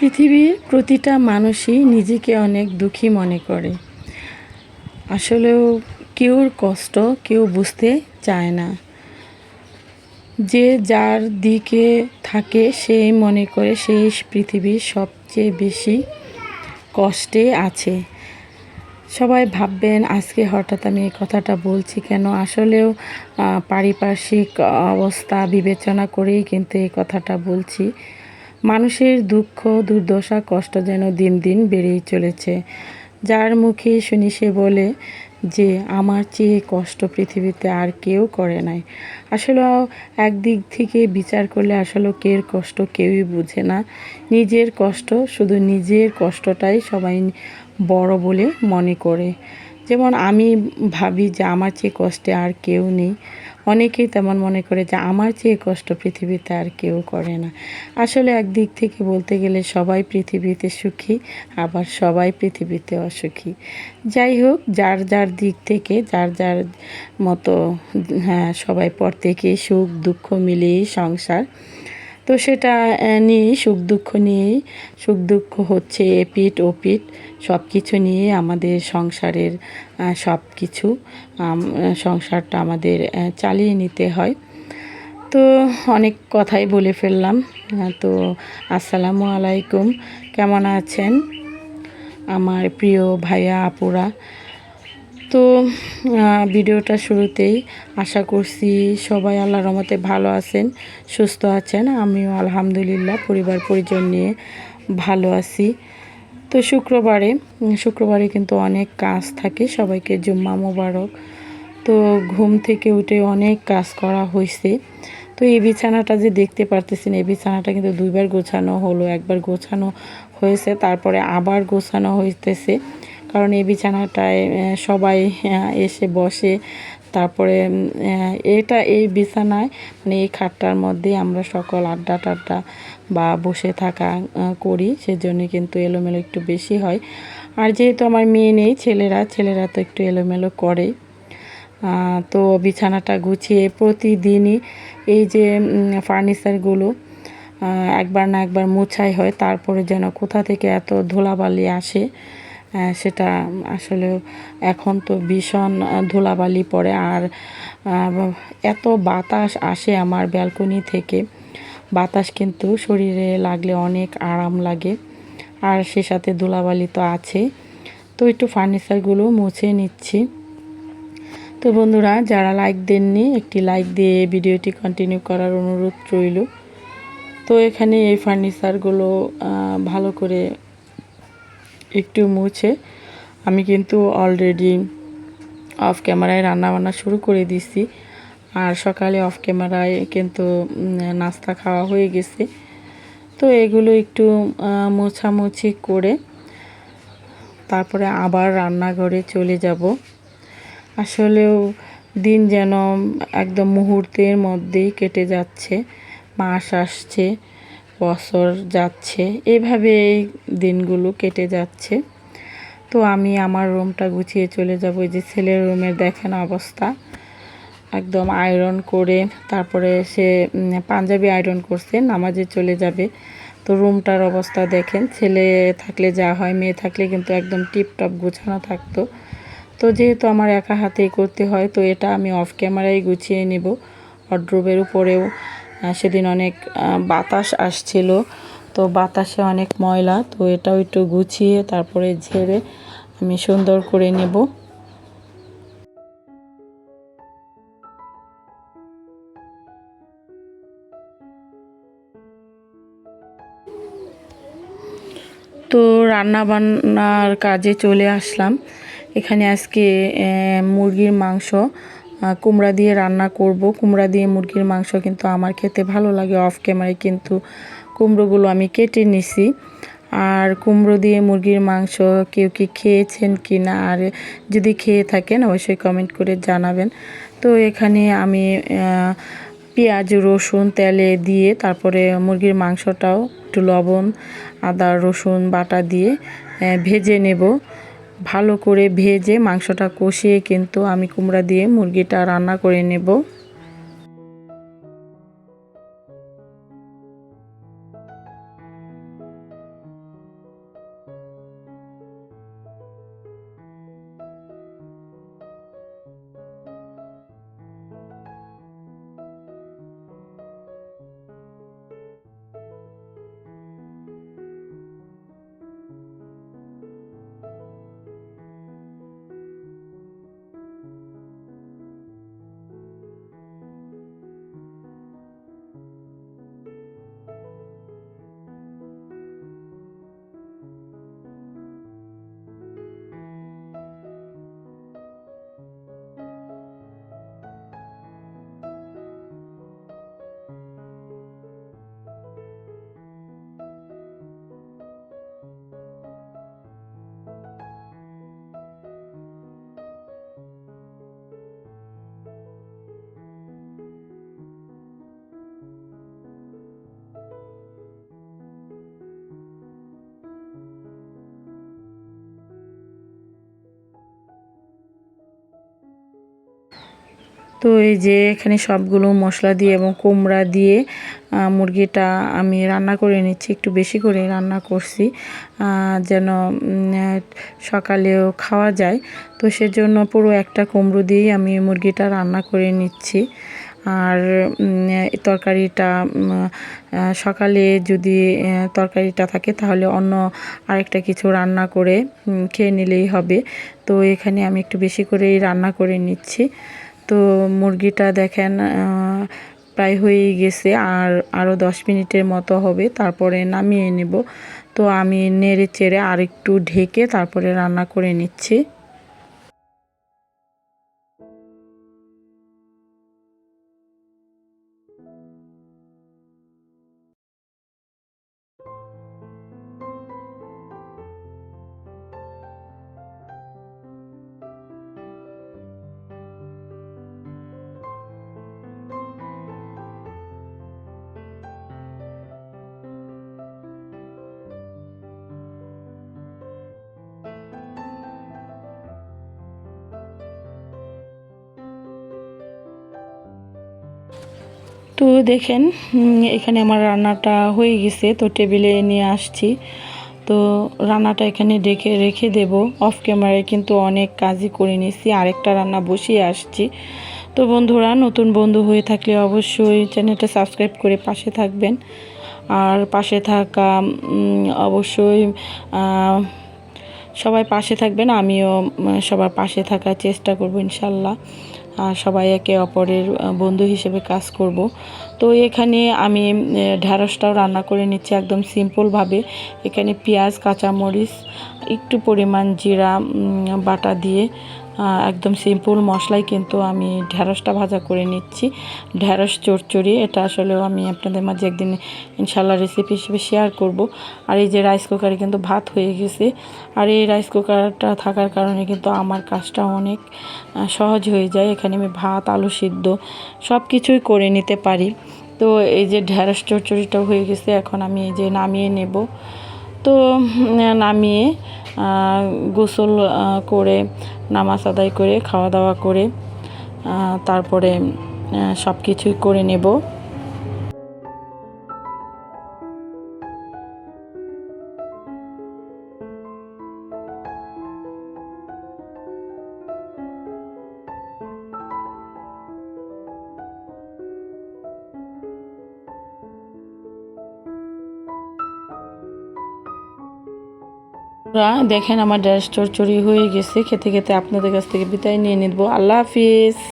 পৃথিবীর প্রতিটা মানুষই নিজেকে অনেক দুঃখী মনে করে। আসলেও কেউর কষ্ট কেউ বুঝতে চায় না। যে যার দিকে থাকে সেই মনে করে সেই পৃথিবীর সবচেয়ে বেশি কষ্টে আছে। সবাই ভাববেন, আজকে হঠাৎ আমি এই কথাটা বলছি কেন? আসলেও পারিপার্শ্বিক অবস্থা বিবেচনা করেই কিন্তু এই কথাটা বলছি। মানুষের দুঃখ, দুর্দশা, কষ্ট যেন দিন দিন বেড়েই চলেছে। যার মুখে শুনি সে বলে যে, আমার চেয়ে কষ্ট পৃথিবীতে আর কেউ করে নাই। আসলে একদিক থেকে বিচার করলে আসলে কের কষ্ট কেউই বুঝে না। নিজের কষ্ট, শুধু নিজের কষ্টটাই সবাই বড় বলে মনে করে। যেমন আমি ভাবি যে আমার চেয়ে কষ্টে আর কেউ নেই। অনেকেই তেমন মনে করে যে আমার চেয়ে কষ্ট পৃথিবীতে আর কেউ করে না। আসলে একদিক থেকে বলতে গেলে সবাই পৃথিবীতে সুখী, আবার সবাই পৃথিবীতে অসুখী। যাই হোক, যার যার দিক থেকে, যার যার মতো হ্যাঁ সবাই পর থেকে সুখ, দুঃখ মিলিয়েই সংসার। তো সেটা নিয়েই, সুখ দুঃখ নিয়েই, সুখ দুঃখ হচ্ছে এপিট ওপিট সব কিছু নিয়ে আমাদের সংসারের সব কিছু সংসারটা আমাদের চালিয়ে নিতে হয়। তো অনেক কথাই বলে ফেললাম তো আসসালামু আলাইকুম, কেমন আছেন? আমার প্রিয় ভাইয়া, আপুরা তো ভিডিওটা শুরুতেই আশা করছি সবাই আল্লাহ রহমতে ভালো আছেন, সুস্থ আছেন। আমিও আলহামদুলিল্লাহ পরিবার পরিজন নিয়ে ভালো আছি। তো শুক্রবারে শুক্রবারে কিন্তু অনেক কাজ থাকে, সবাইকে জুম্মা মোবারক। তো ঘুম থেকে উঠে অনেক কাজ করা হয়েছে তো এই বিছানাটা যে দেখতে পারতেছেন, এই বিছানাটা কিন্তু দুইবার গোছানো হলো, একবার গোছানো হয়েছে, তারপরে আবার গোছানো হইতেছে। কারণ এই বিছানাটায় সবাই এসে বসে। তারপরে এটা এই বিছানায় মানে এই খাটটার মধ্যে আমরা সকল আড্ডা টাড্ডা বা বসে থাকা করি। সেজন্য কিন্তু এলোমেলো একটু বেশি হয়। আর যেহেতু আমার মেয়ে নেই, ছেলেরা ছেলেরা তো একটু এলোমেলো করে। তো বিছানাটা গুছিয়ে প্রতিদিনই এই যে ফার্নিচারগুলো একবার না একবার মোছাই হয়। তারপরে যেন কোথা থেকে এত ধুলাবালি আসে সেটা আসলে এখন তো ভীষণ ধুলাবালি পড়ে। আর এত বাতাস আসে আমার ব্যালকনি থেকে। বাতাস কিন্তু শরীরে লাগলে অনেক আরাম লাগে। আর সে সাথে ধুলাবালি তো আছে তো একটু ফার্নিচারগুলো মুছে নিচ্ছি। তো বন্ধুরা, যারা লাইক দেননি, একটি লাইক দিয়ে ভিডিওটি কন্টিনিউ করার অনুরোধ রইল। তো এখানে এই ফার্নিচারগুলো ভালো করে একটু মুছে, আমি কিন্তু অলরেডি অফ ক্যামেরায় রান্না বান্না শুরু করে দিছি। আর সকালে অফ ক্যামেরায় কিন্তু নাস্তা খাওয়া হয়ে গেছে। তো এগুলো একটু মোছামুছি করে তারপরে আবার রান্নাঘরে চলে যাব। আসলেও দিন যেন একদম মুহূর্তের মধ্যেই কেটে যাচ্ছে, মাস আসছে। বছর যাচ্ছে। এভাবে এই দিনগুলো কেটে যাচ্ছে। তো আমি আমার রুমটা গুছিয়ে চলে যাব। যে ছেলের রুমের দেখেন অবস্থা। একদম আয়রন করে তারপরে সে পাঞ্জাবি আয়রন করছে, নামাজে চলে যাবে। তো রুমটার অবস্থা দেখেন। ছেলে থাকলে যা হয়, মেয়ে থাকলে কিন্তু একদম টিপটপ গুছানো থাকতো। তো যেহেতু আমার একা হাতেই করতে হয়, তো এটা আমি অফ ক্যামেরায় গুছিয়ে নেব। ওয়ার্ড্রোবের উপরেও। সেদিন অনেক বাতাস আসছিল। তো বাতাসে অনেক ময়লা, তো এটাও একটু গুছিয়ে তারপরে ঝেড়ে আমি সুন্দর করে নেব। তো রান্না বান্নার কাজে চলে আসলাম। এখানে আজকে মুরগির মাংস। কুমড়া দিয়ে রান্না করব। কুমড়া দিয়ে মুরগির মাংস কিন্তু আমার খেতে ভালো লাগে অফ ক্যামেরায় কিন্তু কুমড়োগুলো আমি কেটে নিছি। আর কুমড়ো দিয়ে মুরগির মাংস কেউ কি খেয়েছেন কি না? আর যদি খেয়ে থাকেন, অবশ্যই কমেন্ট করে জানাবেন। তো এখানে আমি পেঁয়াজ, রসুন, তেলে দিয়ে তারপরে মুরগির মাংসটাও একটু লবণ, আদা, রসুন, বাটা দিয়ে ভেজে নেব। ভালো করে ভেজে মাংসটা কষিয়ে কিন্তু আমি কুমড়া দিয়ে মুরগিটা রান্না করে নেব। তো এই যে এখানে সবগুলো মশলা দিয়ে এবং কুমড়া দিয়ে মুরগিটা আমি রান্না করে নিচ্ছি, একটু বেশি করে রান্না করছি যেন সকালেও খাওয়া যায়। তো সেজন্য পুরো একটা কুমড়ো দিয়েই আমি মুরগিটা রান্না করে নিচ্ছি। আর তরকারিটা সকালে যদি তরকারিটা থাকে তাহলে অন্য আরেকটা কিছু রান্না করে খেয়ে নিলেই হবে। তো এখানে আমি একটু বেশি করেই রান্না করে নিচ্ছি। তো মুরগিটা দেখেন প্রায় হয়েই গেছে, আর আরও দশ মিনিটের মতো হবে, তারপরে নামিয়ে নেব। তো আমি নেড়ে চেড়ে আর একটু ঢেকে তারপরে রান্না করে নিচ্ছি। তো দেখেন এখানে আমার রান্নাটা হয়ে গেছে, তো টেবিলে নিয়ে আসছি। তো রান্নাটা এখানে ডেকে রেখে দেব। অফ ক্যামেরায় কিন্তু অনেক কাজই করে নিয়েছি, আরেকটা রান্না বসিয়ে আসছি। তো বন্ধুরা, নতুন বন্ধু হয়ে থাকলে অবশ্যই চ্যানেলটা সাবস্ক্রাইব করে পাশে থাকবেন। আর পাশে থাকা অবশ্যই সবাই পাশে থাকবেন, আমিও সবার পাশে থাকার চেষ্টা করব ইনশাল্লাহ। সবাই একে অপরের বন্ধু হিসেবে কাজ করব। তো এখানে আমি ঢ্যাঁড়সটাও রান্না করে নিচ্ছি একদম সিম্পলভাবে। এখানে পেঁয়াজ, কাঁচামরিচ, একটু পরিমাণ জিরা বাটা দিয়ে একদম সিম্পল মশলাই কিন্তু আমি ঢ্যাঁড়সটা ভাজা করে নিচ্ছি। ঢ্যাঁড়স চড়চড়ি এটা আসলেও আমি আপনাদের মাঝে একদিন ইনশাল্লাহ রেসিপি হিসেবে শেয়ার করব। আর এই যে রাইস কুকারে কিন্তু ভাত হয়ে গেছে। আর এই রাইস কুকারটা থাকার কারণে কিন্তু আমার কাজটা অনেক সহজ হয়ে যায়। এখানে আমি ভাত, আলু সিদ্ধ সব কিছুই করে নিতে পারি। তো এই যে ঢ্যাঁড়স চচ্চড়িটাও হয়ে গেছে, এখন আমি এই যে নামিয়ে নেব। তো নামিয়ে গোসল করে নামাজ আদায় করে খাওয়া দাওয়া করে তারপরে সব কিছুই করে নেব। দেখেন আমার ড্রেস চোর চুরি হয়ে গেছে। খেতে খেতে আপনাদের কাছ থেকে বিদায় নিয়ে নিব। আল্লাহ হাফিজ।